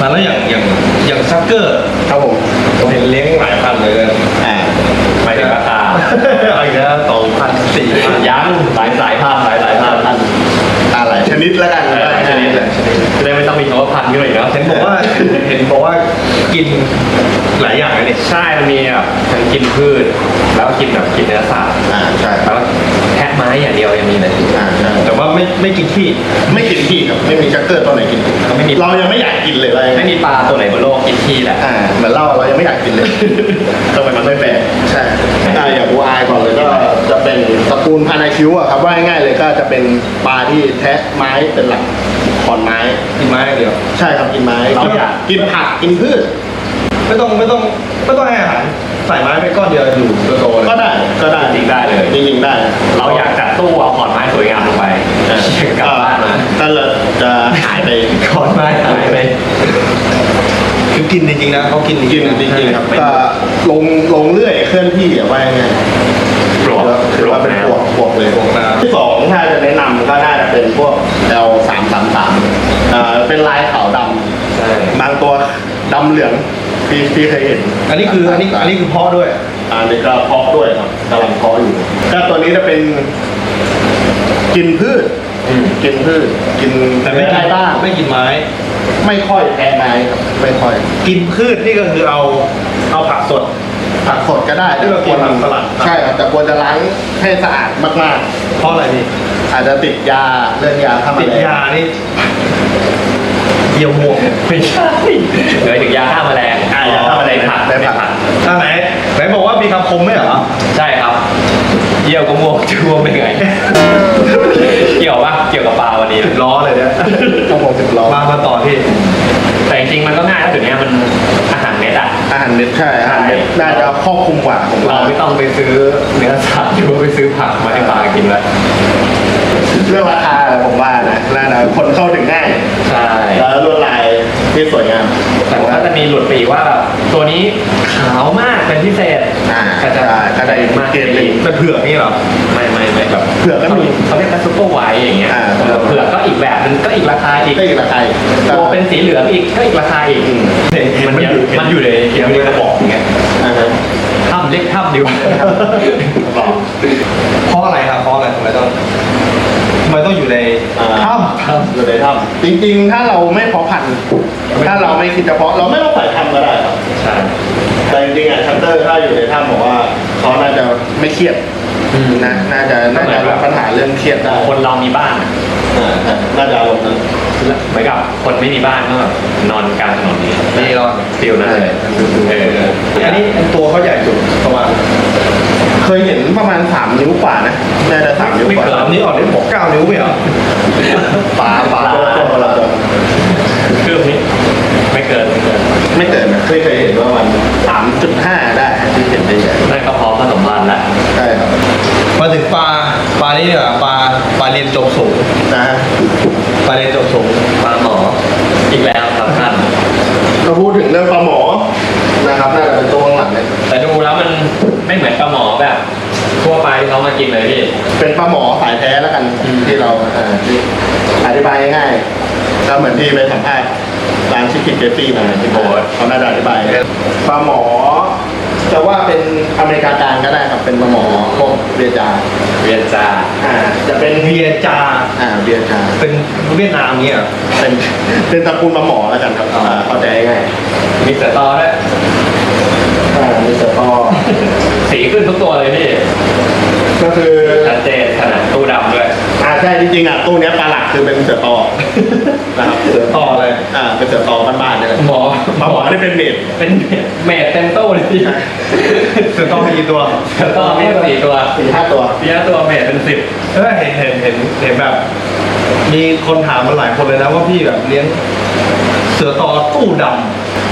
มาแล้วอย่างอย่างอย่างซักเกอร์ครับผมผมเห็นเลี้ยงหลายพันเลยอ่าหมายถึงราคา เอาอีกแล้วสองพันสี่พันยังหลายสายพันธุ์หลายสายพันธุ์อะไรชนิด แล้วกันเออชนิดเลยจะได้ไม่ต้องมีคำว่าพันธุ์ขึ้นมาอีกแล้วเห็นบอกว่าเห็นบอกว่ากินหลายอย่างเลยนี่ใช่มันมีแบบทั้งกินพืช แล้วก็กินแบบกินเนื้อสัตว์อ่าใช่แล้วก็แทะ ไม้อย่างเดียวยังมีเลย อ่าใช่แต่ว่าไม่ไม่กินขี้ไม่กินขี้ครับไม่มีชักเกอร์ตัวไหนกินไม่มี เรายังไม่อยากกินเลยว่าอย่างไม่นั้นมีปลาตัวไหนบนโลกกินขี้แหละ อ่าเหมือนเราเรายังไม่อยากกินเลย ทำไมมันไม่แปลกใช่อ่าอย่างบูอายก่อนเลยก็จะเป็นตระกูลพานาคิวอะครับว่าง่ายๆเลยก็จะเป็นปลาที่แทะไม้เป็นหลักขอนไม้ กินไม้อย่างเดียว ใช่ครับกินไม้เราอยากกินผักกินพืช ไม่ต้องไม่ต้องไม่ต้องให้อาหารใส่ไม้ไปก้อนเดียวอยู่ตัวโตเลยก็ได้ก็ได้จริงได้เลยจริงๆได้เราอยากจัดตู้เอาขอนไม้สวยงามลงไปกลับบ้านมาก็เลยจะหายไปขอนไม้หายไปคือกินจริงๆนะเขากินกินจริงๆครับก็ลงลงเรื่อยเคลื่อนที่อะว่ายังไงปลวกถือว่าเป็นพวกพวกเลยพวกน้ำที่สองถ้าจะแนะนำก็น่าจะเป็นพวก L สามสามสามอ่าเป็นลายขาวดใช่ำบางตัวดำเหลือง พี่พี่เคยเห็นอันนี้คืออันนี้อันนี้คือเพ่อด้วย อันนี้ก็เพาะด้วยครับกำลังเพาะอยู่ก็ตัวนี้จะเป็น กินพืชอืมกินพืชกินแต่ไม่กินได้บ้างไม่กินไม้ ไม่ค่อยแพ้ไม้ครับไม่ค่อย กินพืชนี่ก็คือเอาเอาผักสดผักสดก็ได้ที่เรากินผักสลัดใช่ครับแต่ควรจะล้างให้สะอาดมากเพราะอะไรพี่ๆอาจจะติดยาเรื่องยาฆ่าแมลงติดยานี่เยี่ยวม่วงไม่ใช่เลยถึงยาฆ่าแมลงอ่ายาฆ่าแมลงในผักในในผักผักอ่าไหนไหนบอกว่ามีคำคมไหมเหรอใช่ครับเยี่ยวก็ม่วงจะม่วงเป็นไง เกี่ยวปะเกี่ยวกับปลาวันนี้ล้อเลยเนี่ยต้องผมสิบล้อมามาต่อที่ แต่จริงๆมันก็ง่ายแล้วเดี๋ยวนี้มันอาหารเม็ดอะอาหารเม็ดใช่อาหารเม็ดน่าจะครอบคลุมกว่าของเราเราไม่ต้องไปซื้อเนื้อสัตว์หรือว่าไปซื้อผักมาให้ปลากินแล้วเรื่องราคาผมว่านะน่าจะคนเข้าถึงง่ายใช่แล้วลวดลายที่สวยงาม แต่ว่าจะมีหลุดไปอีกว่าแบบตัวนี้ขาวมากเป็นพิเศษอ่าก็จะใช่ก็ได้มากเกรดหนึ่ง เป็นเผือกนี่เหรอไม่ไม่ไม่แบบเผือกก็มี เขาเรียกว่าซุปเปอร์ไวท์อย่างเงี้ยอ่า เออเผือกก็อีกแบบนึงก็อีกราคาอีกก็อีกราคาอีกตัวเป็นสีเหลืองอีกก็อีกราคาอีกอืมมันยังมันอยู่ในเขียนในกระบอกอย่างเงี้ยอ่าฮะถ้ำเล็กถ้ำดีกว่าเพราะอะไรครับเพราะอะไรทำไมต้องทำไมต้องอยู่ใน อ่า ถ้ำ อยู่ในถ้ำจริงๆ ถ้าเราไม่เพาะพันธุ์ถ้าเราไม่คิดจะเพาะเราไม่ต้องใส่ถ้ำก็ได้ครับ ใช่แต่จริงๆอะชัตเตอร์ถ้าอยู่ในถ้ำบอกว่าเขาน่าจะไม่เครียดนะน่าจะน่าจะลดปัญหาเรื่องเครียดได้คนเรามีบ้านอะอ่าอ่าน่าจะอารมณ์นั้นเหมือนกับคนไม่มีบ้านก็แบบนอนกลางถนนนี้นี่เราฟิลนั้นเลยเอออันนี้ตัวเขาใหญ่สุดประมาณ เคยเห็นประมาณสามนิ้วกว่านะน่าจะสามนิ้วกว่าสามนิ้วอ่อนนี่บอกเก้านิ้วไม่เหรอปลาปลาตัวตัวละตัวเครื่องนี้ไม่เกินไม่เกินไม่เกินนะเคยเคยเห็นว่ามันสามจุดห้าได้ที่เห็นได้ใหญ่นั่นก็พร้อมผสมพันธุ์แล้วใช่ครับมาถึงปลาปลานี่เนี่ยปลาปลาเรียนจบสูงนะฮะปลาเรียนจบสูงปลาหมออีกแล้วครับท่านเราพูดถึงเรื่องปลาหมอนะครับน่าจะเป็นตัวข้างหลังเลยแต่ดู แล้วมันไม่เหมือนปลาหมอแบบ ทั่วไปที่เขามากินเลยพี่เป็นปลาหมอสายแท้แล้วกันที่เราอ่าที่อธิบายง่ายๆก็เหมือนที่ไปสัมภาษณ์ร้านชิคกี้เจฟฟี่มาที่โบสเขาน่าจะอธิบายปลาหมอ จะว่าเป็นอเมริกากลางก็ได้ครับเป็นปลาหมอพวกเบียร์จาเวียนจาอ่าจะเป็นเวียจาอ่าเบียร์จาเป็นเวียดนามเนี่ยเหรอเป็นเป็นตระกูลปลาหมอแล้วกันครับอ่าเข้าใจง่ายมีเสือตอด้วย อ่ามีเสือปอสีขึ้นทุกตัวเลยพี่ก็คือชัดเจนขนาดตู้ดำด้วย อ่าใช่จริงๆอะตู้เนี้ยปลาหลักคือเป็นเสือตอนะครับเสือตอเลยอ่าเป็นเสือตอบ้านๆนี่แหละหมอปลาหมอนี่เป็นเมดเป็นเมดเต็มตู้เลยพี่เสือต้องมีกี่ตัวเสือตอมีสี่ตัวสี่ห้าตัวพี่ตัวเมดเป็นสิบเออเห็นเห็นเห็นเห็นแบบ มีคนถามมาหลายคนเลยนะว่าพี่แบบเลี้ยงเสือตอตู้ด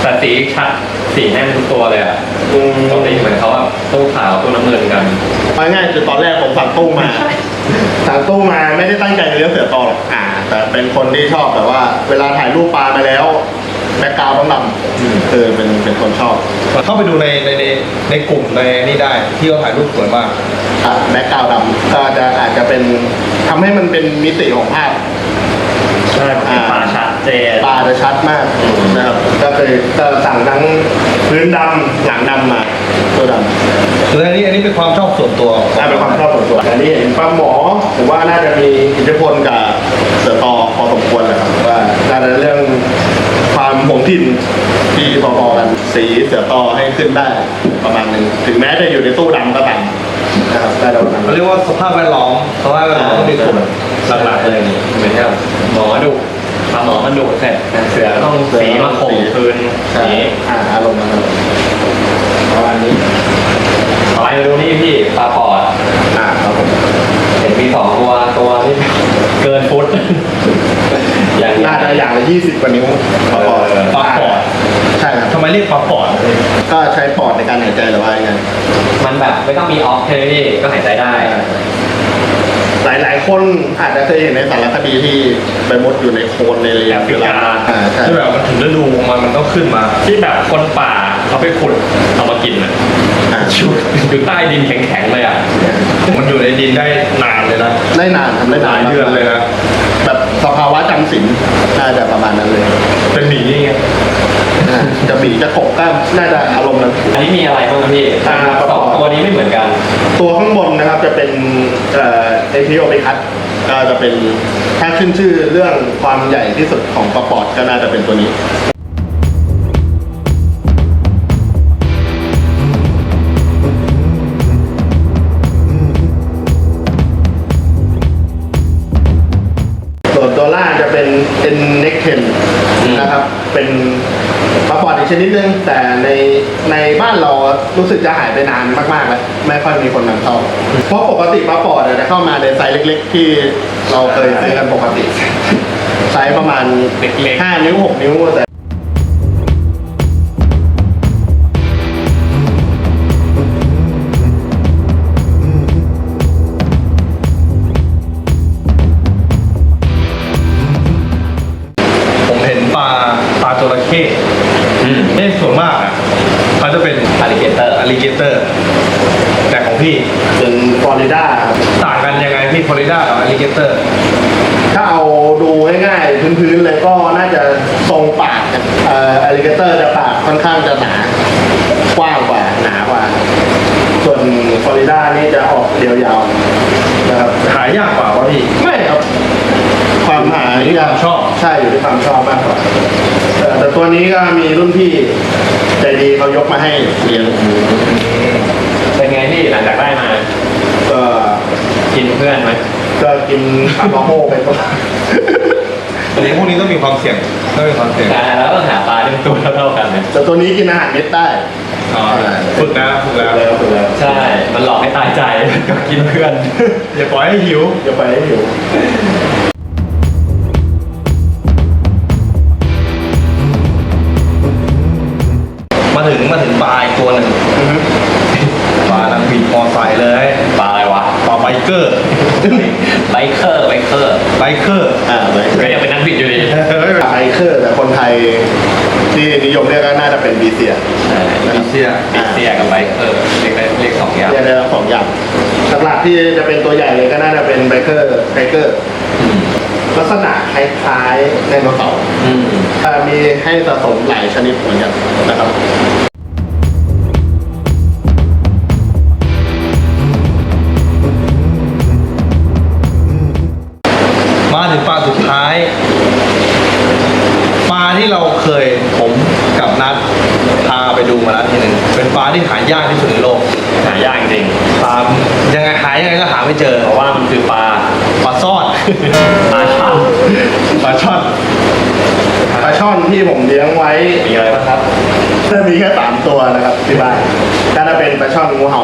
แต่สีชัดสีแน่นทุกตัวเลยอะำอืม ปกติเหมือนเขาแบบตู้ขาวตู้น้ำเงินกัน เอาง่ายๆคือตอนแรกผมสั่งตู้มา สั่งตู้มาไม่ได้ตั้งใจจะเลี้ยงเสือตอหรอกอ่า แต่เป็นคนที่ชอบแบบว่า เวลาถ่ายรูปปลามาแล้วแบ็กกราวด์ต้องดำคือเป็นเป็นคนชอบเข้าไปดูในในในในกลุ่มในนี่ได้ ที่เขาถ่ายรูปสวยมากอะแบ็กกราวด์ดำก็จะอาจจะเป็นทำให้มันเป็นมิติของภาพ ใช่มันเป็นปลาชัด เจนปลาจะชัดมากนะครับก็คือก็สั่งทั้งพื้นดำหลังดำมาตัวดำ คืออันนี้อันนี้เป็นความชอบส่วนตัวของน่าเป็นความชอบส่วนตัวอันนี้เห็นป้าหมอผมว่าน่าจะมีอิทธิพลกับเสือตอพอสมควรแหละครับว่าน่าจะเรื่องความหวงถิ่นที่พอๆกันสีเสือตอให้ขึ้นได้ประมาณหนึงถึงแม้จะอยู่ในตู้ดำก็ตามนะครับได้แล้วนะเขาเรียกว่าสภาพแวดล้อมสภาพแวดล้อมต้องมีส่วนหลักๆเลยนี่เหมือนกับหมอดุ ปลาหมอมันดุเสร็จเสือก็ต้องสีมาข่มคืนใช่นี้อ่าอารมณ์นั้นครับประมาณนี้ต่อไปมาดูนี่พี่ปลาปอดอ่าครับผมเห็นมีสองตัวตัวนี่เกินฟุตอย่างน่าจะอย่างละยี่สิบกว่านิ้วพอๆปลาปอดใช่ครับทำไมเรียกปลาปอดก็ใช้ปอดในการหายใจหรือว่ายังไงมันแบบไม่ต้องมีออกเทพี่ก็หายใจได้ห ลายหลาย ๆ คนอาจจะเคยเห็นในสารคดีที่ไปมุดอยู่ในโคลนในเรือแอฟริกาอ่าใช่ที่แบบมันถึงฤดูของมันมันต้องขึ้นมา ที่แบบคนป่าเขาไปขุดเอามากินอะอ่าอยู่อยู่ใต้ดินแข็งๆเลยอะมันอยู่ในดินได้นานเลยนะได้นานทำได้หนาลานยเดือนเลยนะแบบสภาวะจำศีลน่าจะประมาณนั้นเลย เป็นหมีไงอ่า จะบีจะกบก็น่าจะอารมณ์นั้นอันนี้มีอะไรบ้างครับพี่อ่าสองตัวนี้ไม่เหมือนกัน ตัวข้างบนนะครับจะเป็นเอ่อเอพิโอเปคัสก็จะเป็นถ้าขึ้นชื่อเรื่องความใหญ่ที่สุดของปลาปอดก็น่าจะเป็นตัวนี้ส่วน รารู้สึกจะหายไปนานมากๆแล้วไม่ค่อยมีคนนำเข้าเพราะปกติปลาปอดเนี่ยจะเข้ามาในไซส์เล็ก ๆ ที่เราเคยซื้อกันปกติไซส์ประมาณเล็ก5นิ้ว6นิ้วแต่ผมเห็นปลาปลาจระเข้ๆอืมเนี่ยส่วนมากอะเขาจะเป็น อ ลิเกเตอร์อลิเกเตอร์ แต่ของพี่เป็นฟลอริดาต่างกันยังไงพี่ฟลอริดากับอลิเกเตอร์ ถ้าเอาดูง่ายๆพื้นๆเลยก็น่าจะทรงปากครับเอ่ออลิเกเตอร์จะปากค่อนข้างจะหนากว้างกว่าหนากว่า ส่วนฟลอริดานี่จะออกเรียวยาวนะครับหายากกว่าวะพี่ ไม่ครับ ความหาอยู่ที่ความชอบ ใช่อยู่ที่ความชอบมากกว่าแต่แต่ตัวนี้ก็มีรุ่นพี่ใจดีเขายกมาให้เลี้ยงเป็นไงพี่หลังจากได้มา ก็กินเพื่อนไหมก็กินคาร์บาโมไปก็ เลี้ยงพวกนี้ต้องมีความเสี่ยงต้องมีความเสี่ยง แต่แล้วต้องหาปลาที่มันตัวเท่าๆกันนะแต่ตัวนี้กินอาหารเม็ดได้ อ๋อฝึกนะฝึกแล้วแล้วฝึกแล้วใช่ มันหลอกให้ตายใจก็กินเพื่อน อย่าปล่อยให้หิว อย่าไปให้หิวมาถึงมาถึงปลาอีกตัวหนึ่งปลานางบีบมอไซค์เลยปลาอะไรวะปลาไบเกอร์ไบเคอร์ไบเคอร์ ไบเกอร์ อ่าไบ ก็ยังเป็นนักบิดอยู่ดี ไบเคอร์แต่คนไทยที่นิยมเรียกก็น่า จะเป็นบีเซียใช่มีเสียบิดเสียกับไบเคอร์เรียกได้เรียกสองอย่างเรียกได้ทั้งสองอย่างหลักๆที่จะเป็นตัวใหญ่เลยก็น่าจะเป็นไบเกอร์ไบเกอร์อืมลักษณะคล้ายๆไดโนเสาร์อืมอ่ามีให้สะสมหลายชนิดเหมือนกันนะครับ ที่หายากที่สุดในโลกหายากจริงปลายังไงหายังไงก็หาไม่เจอเพราะว่ามันคือปลาปลาซ่อนปลาช่อนปลาช่อนปลาช่อนที่ผมเลี้ยงไว้มีอะไรบ้างครับจะมีแค่สามตัวนะครับที่บ้านก็จะเป็นปลาช่อนงูเห่า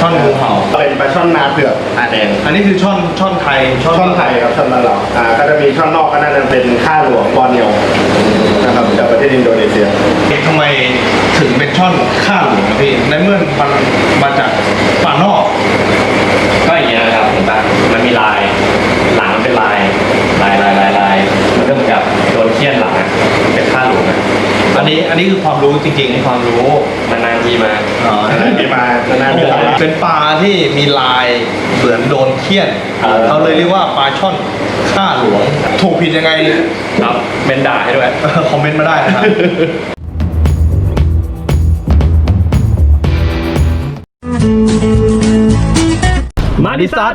ช่อนงูเห่าเป็นปลาช่อนนาเผือกตาแดงอันนี้คือช่อนช่อนไทยช่อนไทยครับช่อนบ้านเราอ่าก็จะมีช่อนนอกก็น่าจะเป็นข้าหลวงบอร์เนียวนะครับครับจากประเทศอินโดนีเซียทำไมถึงเป็นช่อนข้า อันนี้อันนี้คือความรู้จริงๆความรู้นานๆทีมาอ๋อที่มานานๆโอ้ที่โหมา เป็นปลาที่มีลายเหมือนโดนเคี่ยนเออเราเลยเรียกว่าปลาช่อนข้าหลวง ถูกผิดยังไง ครับเมนด่าให้ด้วย คอมเมนต์มาได้นะครับ มาดิซัต